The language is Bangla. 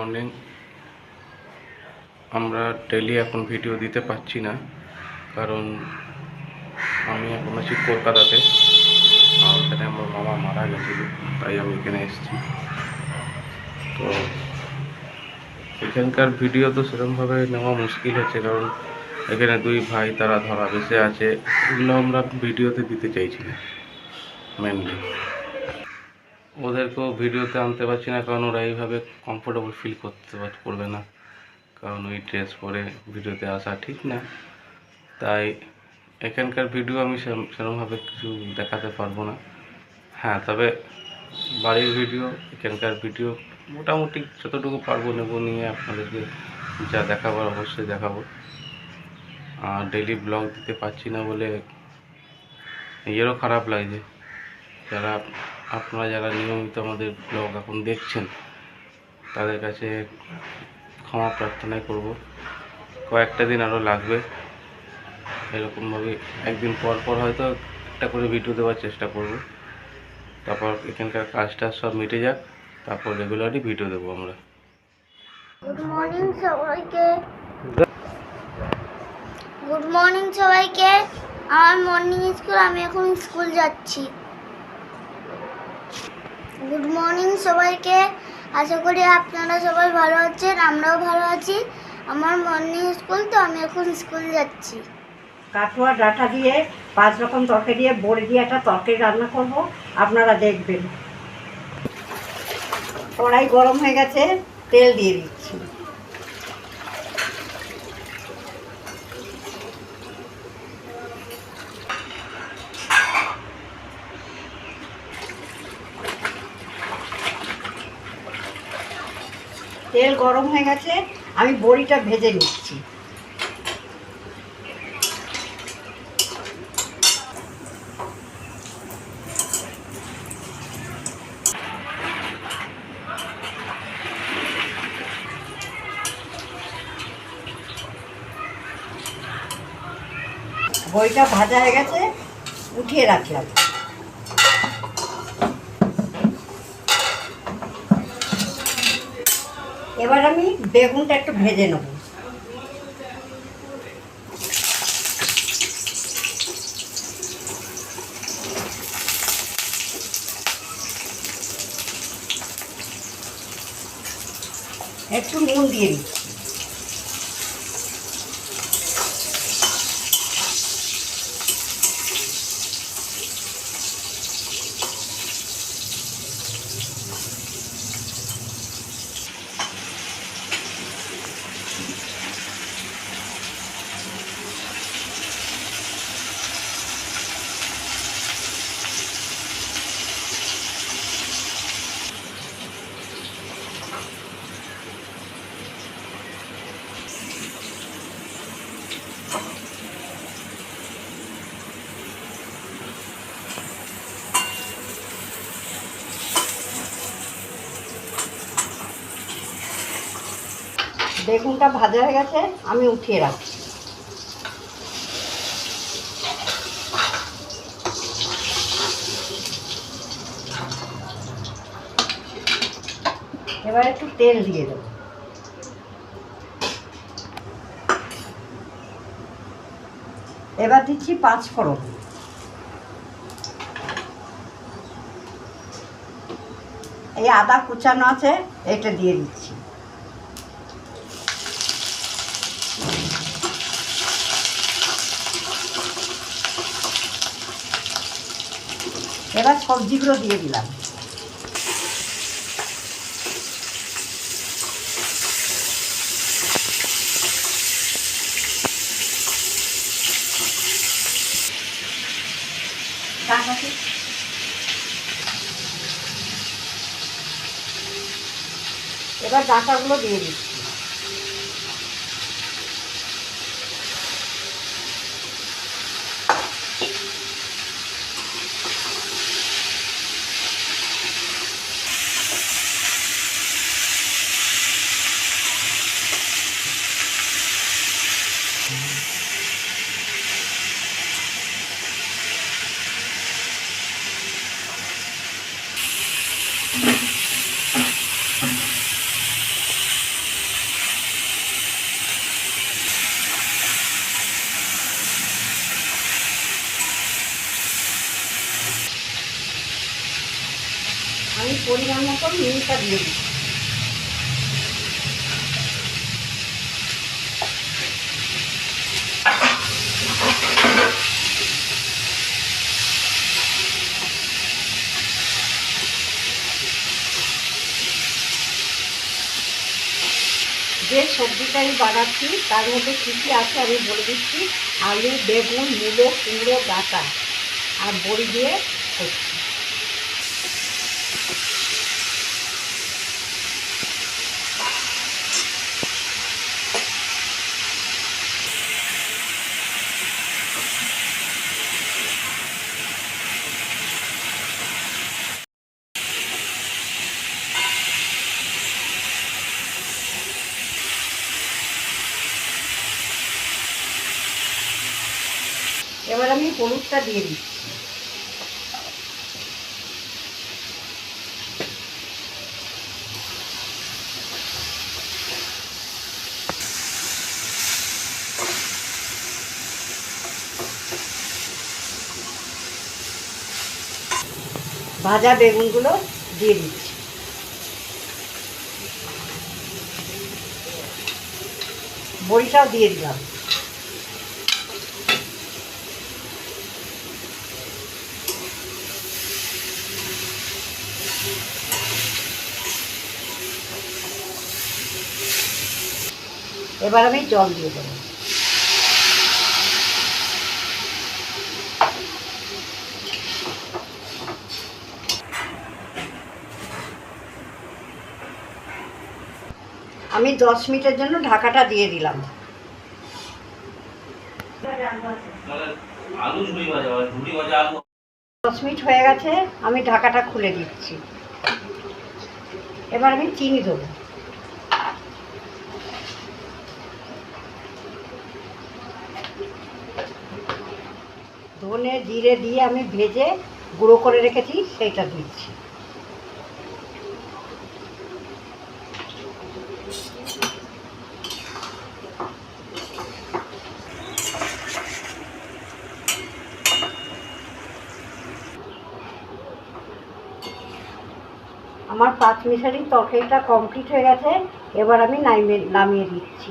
মর্নিং আমরা ডেলি এখন ভিডিও দিতে পারছি না, কারণ আমি এখন আছি কলকাতাতে। আর ওখানে আমার মামা মারা গেছিল, তাই আমি এখানে এসেছি। তো এখানকার ভিডিও তো সেরকমভাবে নেওয়া মুশকিল হচ্ছে, কারণ এখানে দুই ভাই তারা ধরা বেসে আছে, এগুলো আমরা ভিডিওতে দিতে চাইছি না মেনলি ওদেরকেও ভিডিওতে আনতে পারছি না, কারণ ওরা এইভাবে কমফোর্টেবল ফিল করতে করবে না। কারণ ওই ড্রেস পরে ভিডিওতে আসা ঠিক না। তাই এখানকার ভিডিও আমি সেরমভাবে কিছু দেখাতে পারব না। হ্যাঁ তবে বাড়ির ভিডিও এখানকার ভিডিও মোটামুটি যতটুকু পারব নেব নিয়ে আপনাদেরকে যা দেখাবার অবশ্যই দেখাবো। আর ডেইলি ব্লগ দিতে পারছি না বলে নিজেরও খারাপ লাগছে। যারা আপনারা যারা নিয়মিত আমাদের ব্লগ এখন দেখছেন, তাদের কাছে ক্ষমা প্রার্থনাই করব। কয়েকটা দিন আরও লাগবে। এরকমভাবে একদিন পর পর হয়তো একটা করে ভিডিও দেওয়ার চেষ্টা করব। তারপর এখানকার কাজটা সব মিটে যাক, তারপর রেগুলারই ভিডিও দেবো আমরা। গুড মর্নিং সবাইকে। গুড মর্নিং সবাইকে। আমার মর্নিং স্কুল আমি এখন স্কুল যাচ্ছি। গুড মর্নিং সবাইকে। আশা করি আপনারা সবাই ভালো আছেন, আমরাও ভালো আছি। আমার মর্নিং স্কুল তো আমি এখন স্কুল যাচ্ছি। কাঠুয়া ডাটা দিয়ে, পাঁচ রকম তরকারি দিয়ে, বড়ি দিয়ে একটা তরকারি রান্না করব, আপনারা দেখবেন। কড়াই গরম হয়ে গেছে, তেল দিয়ে দিচ্ছি। তেল গরম হয়ে গেছে আমি বড়িটা ভেজে নিচ্ছি। বইটা ভাজা হয়ে গেছে উঠিয়ে রাখলাম। এবার আমি বেগুনটা একটু ভেজে নেব। একটু নুন দিয়ে দিচ্ছি। বেগুনটা ভাজা হয়ে গেছে, আমি উঠিয়ে রাখছি। এবার একটু তেল দিয়ে দেবো। এবার দিচ্ছি পাঁচ ফোড়ন। এই আদা কুচানো আছে, এটা দিয়ে দিচ্ছি। এবার সবজিগুলো দিয়ে দিলাম। এবার ডাঁটাগুলো দিয়ে দিচ্ছি। পরিমাণ মতো নুনটা দিয়ে দিই। যে সবজিটা আমি বানাচ্ছি, তার মধ্যে কী কী আছে আমি বলে দিচ্ছি। আলু, বেগুন, মূলো, কুমড়ো, ডাটা আর বড়ি দিয়ে করছি। এবার আমি হলুদটা দিয়ে দিই ভাজা বেগুনগুলো দিয়ে দিচ্ছি। বড়িটাও দিয়ে দিলাম। এবার আমি জল দিয়ে দেবো। আমি দশ মিনিটের জন্য ঢাকাটা দিয়ে দিলাম। দশ মিনিট হয়ে গেছে, আমি ঢাকাটা খুলে দিচ্ছি। এবার আমি চিনি দেবো। ধনে জিরে দিয়ে আমি ভেজে গুঁড়ো করে রেখেছি, সেইটা দিচ্ছি। আমার পাঁচ মিশালি তরকারিটা কমপ্লিট হয়ে গেছে, এবার আমি নামিয়ে নামিয়ে দিচ্ছি।